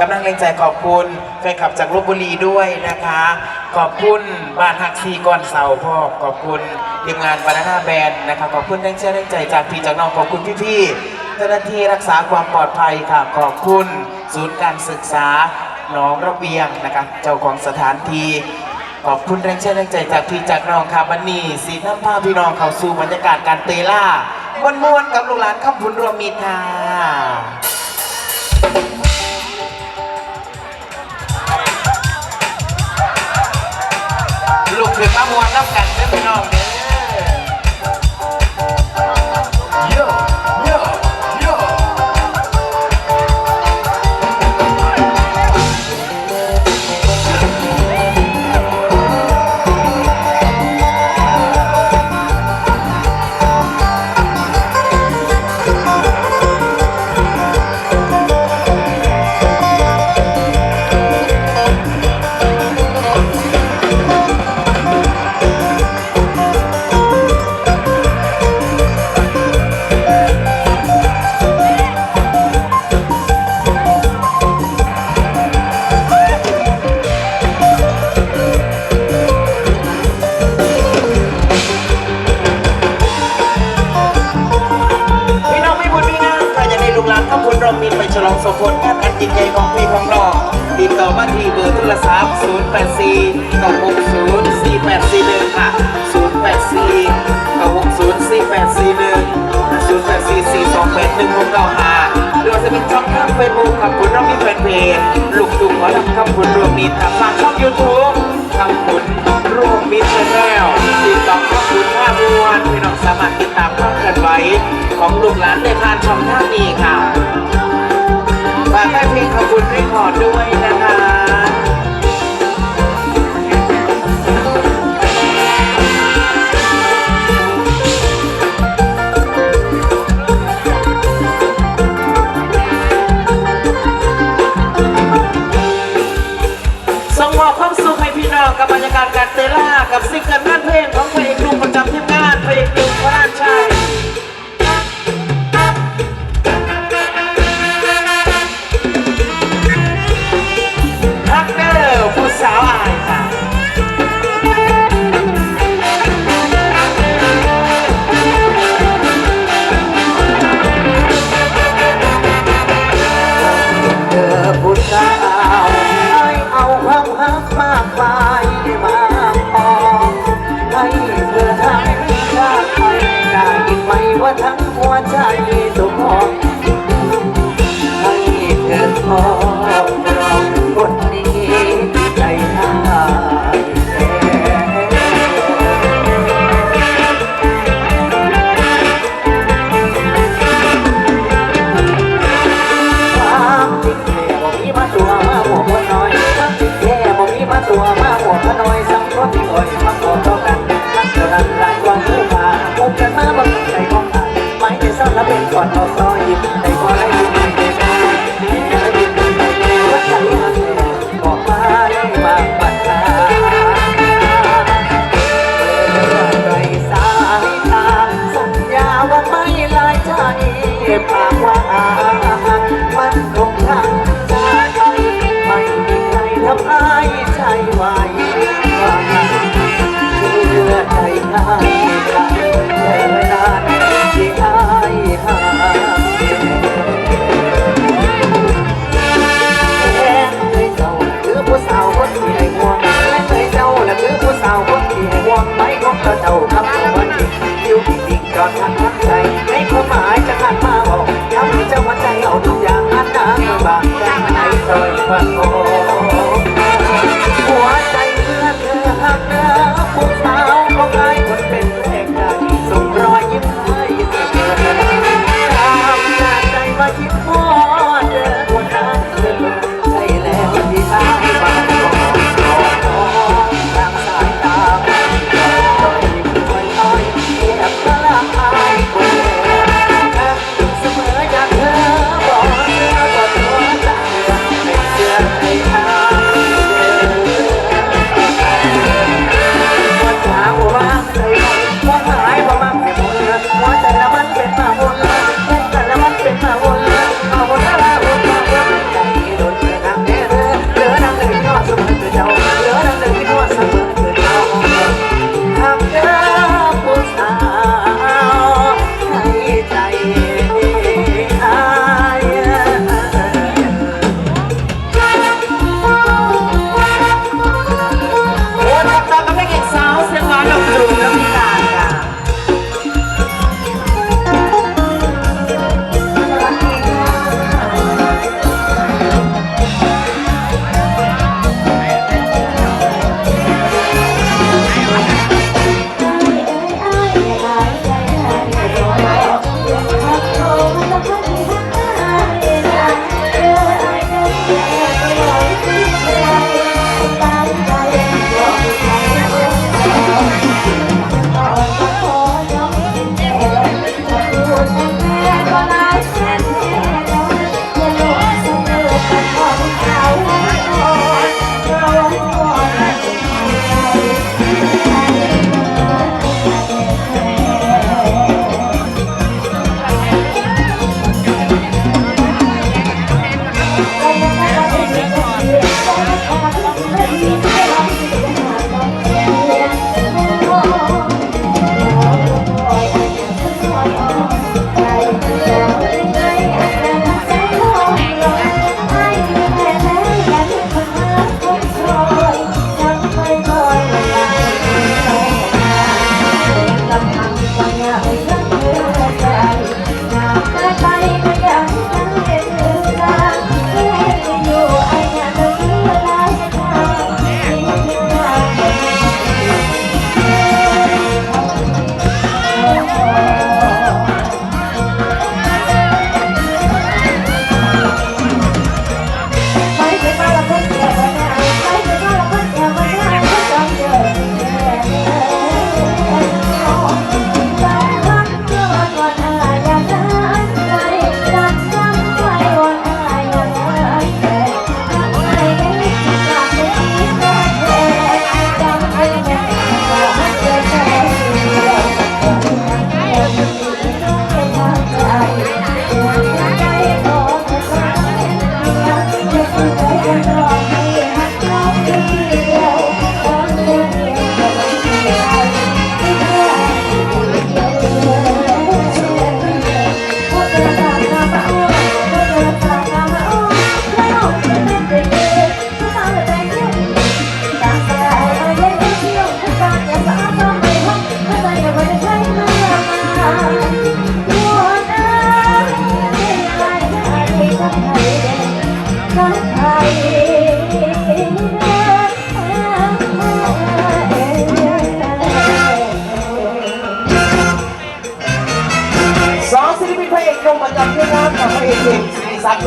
กำลังแรงใจขอบคุณแฟนคลับจากลบบุรีด้วยนะคะ ขอบคุณบ้านฮักซีก่อนเสาพ่อขอบคุณทีมงานบานาน่าแบนนะคะ ขอบคุณแรงเชื่อแรงใจจากพี่จากน้องขอบคุณพี่ๆเจ้าหน้าที่รักษาความปลอดภัยค่ะ ขอบคุณศูนย์การศึกษาหนองระเบียงนะคะ เจ้าของสถานที่ขอบคุณแรงเชื่อแรงใจจากพี่จากน้องค่ะวันนี้สีน้ำผ้าพี่น้องเข้าสู่บรรยากาศการเตล่ามวนมวนๆกับลูกหลานข้ามพุนรวมมิตรค่ะ ขึ้นมามวนน้ำกันเพื่อนพี่น้องเด้อ 1695หรือว่าจะเป็นช่องทางเฟซบุ๊กคำพุนเรามีแฟนเพจลูกตุ้งหมอลำคำคุณรวมมิตรค่ะฝากช่องยูทูบคำคุณรวมมิตรแนลติดต่อคำพุนห้ามวนพี่น้องสามารถติดตามความเคลื่อนไหวของลูกหลานในผ่านช่องทางนี้ค่ะฝากให้เพลงขอบคุณรีคอร์ดด้วยนะคะ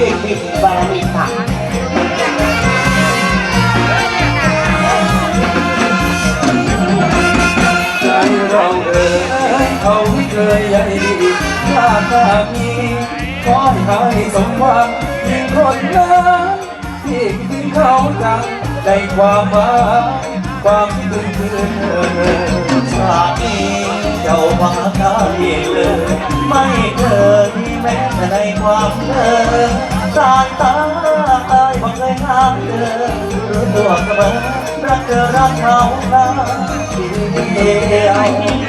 ศิริศักดิ์พระเอกบิ๊กค่ะใจเราเอ่ยเขาไม่เคยใหญ่ถ้าตามีขอให้ให้สมหวังยิ่งคนนั้นที่คิดถึงเขาจังได้ความหมายความคิดถึงคืนเธอชาตินี้เจ้ามาได้เลย ไม่เคยแม้แต่ในความเธอ สายตาตายบ่เคยห่างเธอรู้ตัวเสมอรักเธอรักเขานะเดียว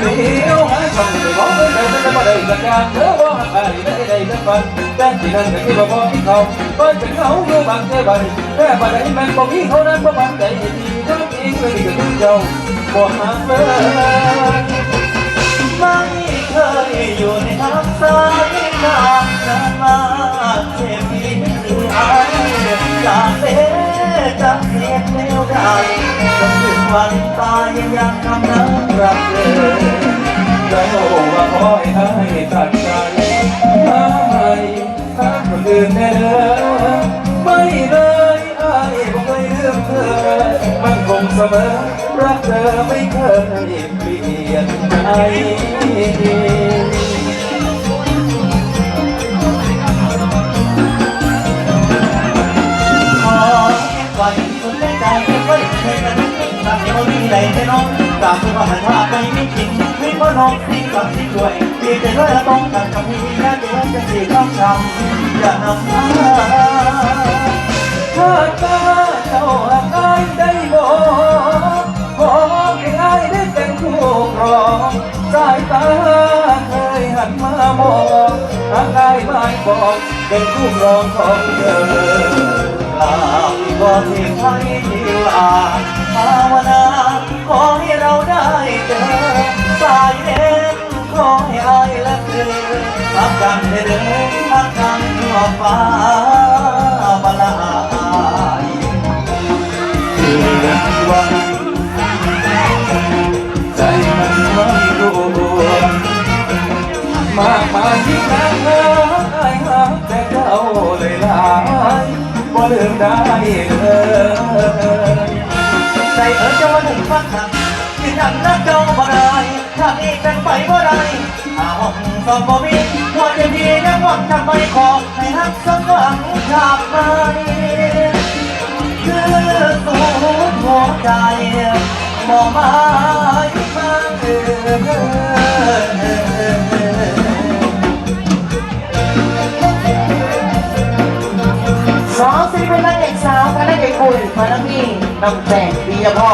เดียวหาช่องไม่บอกไม่ได้ไม่ได้สักอย่างเธอบอกให้ได้ได้ได้ฟังแต่ที่นั่นก็ที่บอกบอกที่เขาก็เป็นเขาอยู่บางแค่บางแต่บางใดมันบอกมีเขานั้นบอกบางใจดีทั้งจริงเลยก็ถึงเจ้าบอกหาเธอไม่เคยอยู่ในน้ำสายนานนา นมาเจ็บที่คืออายอยากเสียจะเสียเท่าใดจนถึงวันตายยังยังทำน้ำรักเธอแล้วว่าขอให้ให้ตัดใจให้หาคนอื่นแน่เด้อไม่เลยไอายบ่เคยลืมเธอ มันคงเสมอ รักเธอไม่เคยเปลี่ยนใจ ใดแน่นอนกลับมาหันว่าไปไม่จริงไม่พอน้องสิ่กับสิ่ด้วยดีแต่ด้วยละต้องการกับพี่แค่เดียวจะสีต้องทำอย่านำพาถ้าตาเจ้าหากได้ได้บอกขอให้ได้ได้เป็นคู่ครองสายตาเคยหันมามองหากได้ไม่บอกเป็นคู่ครองของเธอลาที่บ่ที่ใครที่ว่าภาวนา ขอให้เราได้เจอสายเอ็นขอให้อายและเธอรักกันเด้อรักกันทั่วฟ้าบลายเกิดวันใจมันไม่รู้มากมายที่นางน้ำไอ้หาแต่เจ้าเลยหลายบ่ลืมได้เลย ใจเออจะว่าหนึ่งฟังหักที่นั่นนักเจ้าบ่ได้ถ้าอีกเป็นไปบ่ได้อาห้องสองบ่มีหัวใจพี่ยังหวังทำไมขอให้หักสักหวังจากไปคือสูญหัวใจบ่มายมาเอส น้ำแต่งปียพ่อ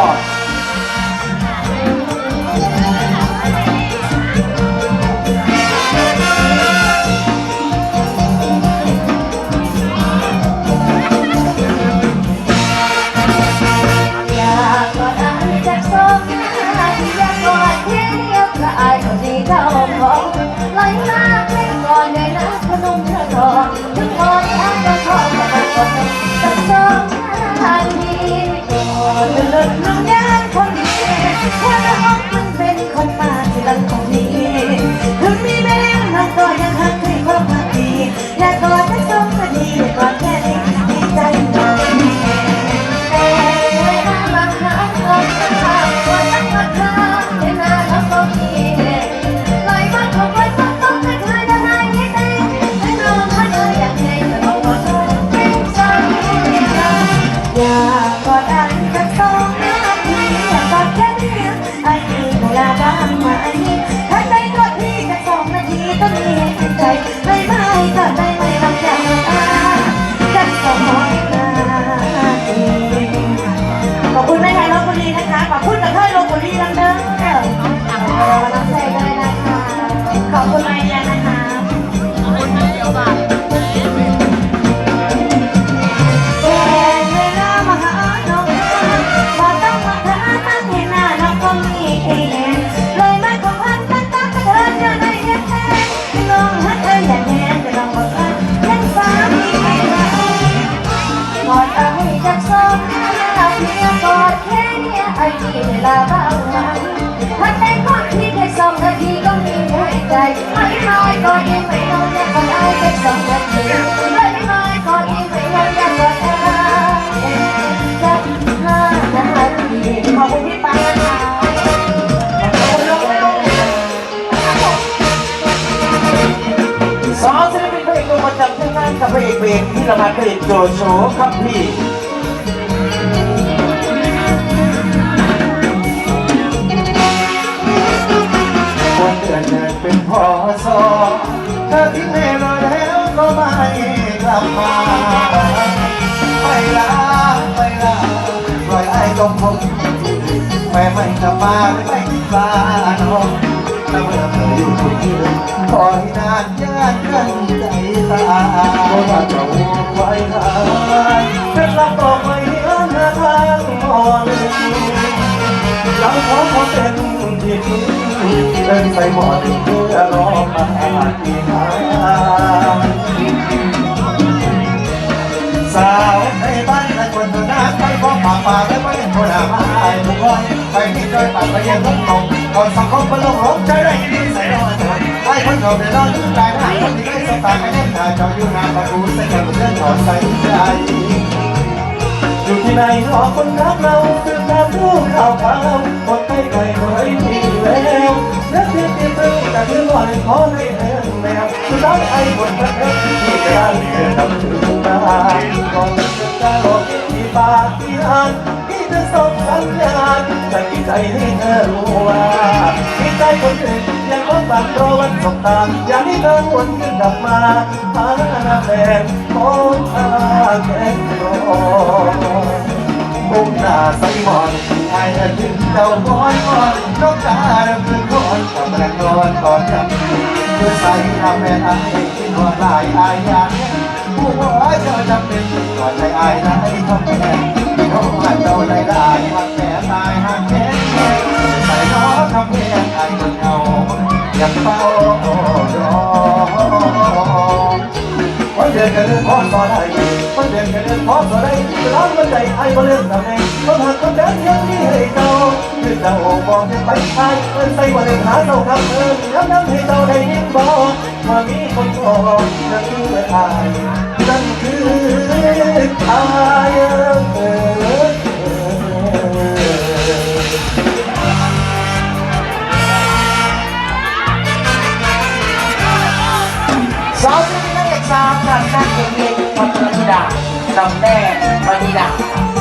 กับพระเอกเพลงที่ละมันพระเอกโจโฉครับพี่วันเดือนเดือนเป็นพอสอถ้าทิ้งให้เราแล้วก็ไม่กลับมาไปลาไปลาปล่อยไอ้จมพงแม่ไม่กลับมาไม่คิดบ้านห้อง ถ้าเมื่อเธออยู่ที่ยืนคอยนานยากกันใจตาเพราะว่าเจ้าไว้ทางเพชรลับต่อไปเอื้อนทางอ่อนยังขอขอเป็นที่พึ่งเดินไปหมดเพื่อรอมาที่หาสาว ปาป่าและไม่เห็นคนหามาไอ้ทุกคนไปที่ดอยป่าไปยังต้นตงก่อนสังคมเป็นลงหลงใจได้ดีใส่รอดไอ้คนเขาได้รอดใจหน้าคนที่ได้สตาร์ไม่ได้ตาจออยู่น้าประตูใส่กันเพื่อนถอดใส่ใจอยู่ที่ไหนรอคนรักเราสืบตามรูปข่าวข่าวหมดไปไกลหน่อยที่แล้วนักเรียนที่เพิ่งแต่เรื่องว่าขอให้เอ็นแนวสุดท้ายไอ้คนรักที่กลางเดินทำถึงมาก่อนจะกล้าหลอก ปากที่อ่านที่จะส่งสัญญาณจะกินใจให้เธอรู้ว่าที่ใจคนอื่นยังรอบังรอวันสบตาอยากให้เธอวนขึ้นกลับมาหาหน้าแฟนของข้าแค่รอมุ่งหน้าใส่หมอนไอ้ถึงเจ้าบอยมอนนกกาเริ่มเป็นคนกับแรงนอนก่อนจับเพื่อใส่ทำแม่ไอ้ที่นอนลายอายา ผู้ว่าเจ้าจำเป็นก่อนใจอายได้ทำแม่เขาหันเราได้ได้หักแม่ตายหักแม่ใส่น้อทำแม่ไอ้คนเอายังเฝ้ารอวันเดือนกันเรื่องพอสอได้วันเดือนกันเรื่องพอสอได้ร้านไอ้บ่เรื่องทำไงคนหักคนแดนยังมีให้เจ้าคือเจ้าบอกจะไปไอ้เอินใส่วันเดือนหาเจ้าคำเอินย้ำย้ำให้เจ้าได้ยินบอกว่ามีคนบอกนั่นคือไอ้นั่นคือไอ้เออสองศิลปินพระเอกสาวจากนักเพลงพัฒ ตำแหน่งมณีดาบ